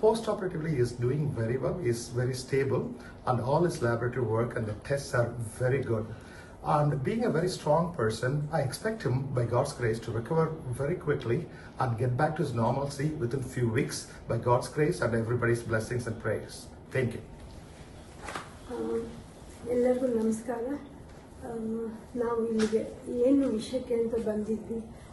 Post-operatively, he is doing very well. He is very stable, and all his laboratory work and the tests are very good. And being a very strong person, I expect him, by God's grace, to recover very quickly and get back to his normalcy within few weeks, by God's grace and everybody's blessings and prayers. Thank you. ಆ, ಎಲ್ಲರಿಗೂ ನಮಸ್ಕಾರ ಆ, ನಾವು ಇಲ್ಲಿಗೆ ಏನು ವಿಷಯಕ್ಕೆ ಅಂತ ಬಂದಿದ್ವಿ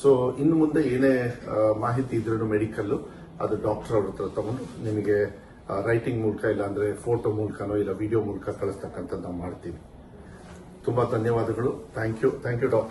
ಸೊ ಇನ್ನು ಮುಂದೆ ಏನೇ ಮಾಹಿತಿ ಇದ್ರೂ ಮೆಡಿಕಲ್ ಅದು ಡಾಕ್ಟರ್ ಅವ್ರ ಹತ್ರ ತಗೊಂಡು ನಿಮಗೆ ರೈಟಿಂಗ್ ಮೂಲಕ ಇಲ್ಲ ಅಂದ್ರೆ ಫೋಟೋ ಮೂಲಕನೋ ಇಲ್ಲ ವಿಡಿಯೋ ಮೂಲಕ ಕಳಿಸ್ತಕ್ಕಂಥದ್ದು ನಾವು ಮಾಡ್ತೀವಿ. ತುಂಬಾ ಧನ್ಯವಾದಗಳು. Thank you thank you doctor